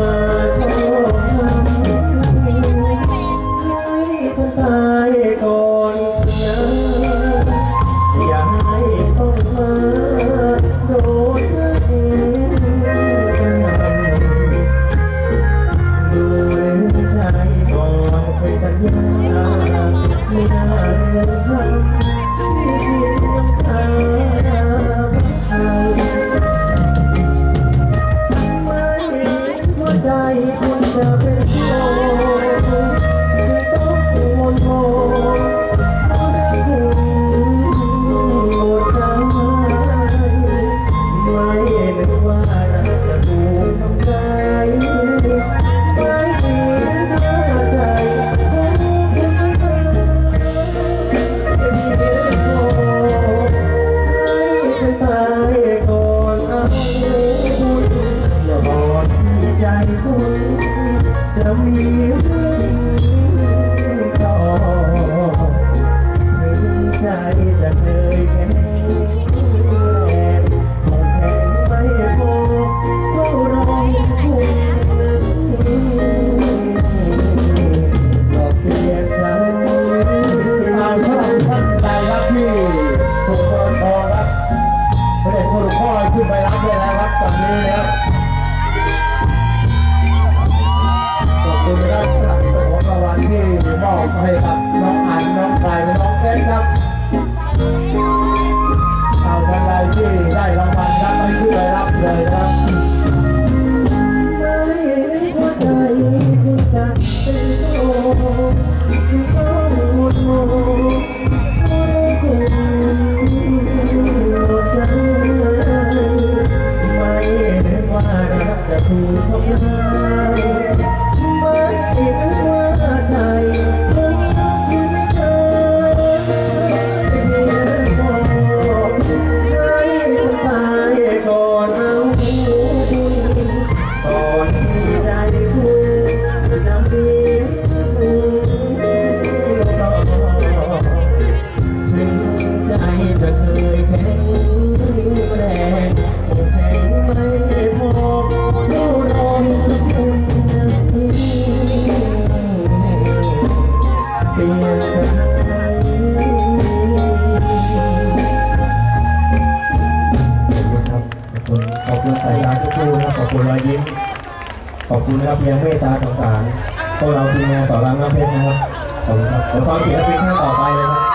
her. ว่าเราจะถูกทำร้ายไม่มีหน้าใจฉันยังไม่เคยจะมีเพียงพอให้ฉันตายก่อนเอาคุณอย่าบอกที่ใจคุณจะมี ขึ้นไปรับเลยนะครับตอนนี้นะครับขอบคุณนะครับสำหรับของรางวัลที่มอบให้กับน้องอันน้องไก่น้องเอ็นครับ คุณสายตาทุกคู่นะครับขอบคุณรอยยิ้ม ขอบคุณนะครับเพียงเมตตาสงสารพวกเราทีมงานสอนรามน้ำเพชรนะครับขอบคุณครับเดี๋ยวฟังศิลปินท่านต่อไปเลยครับ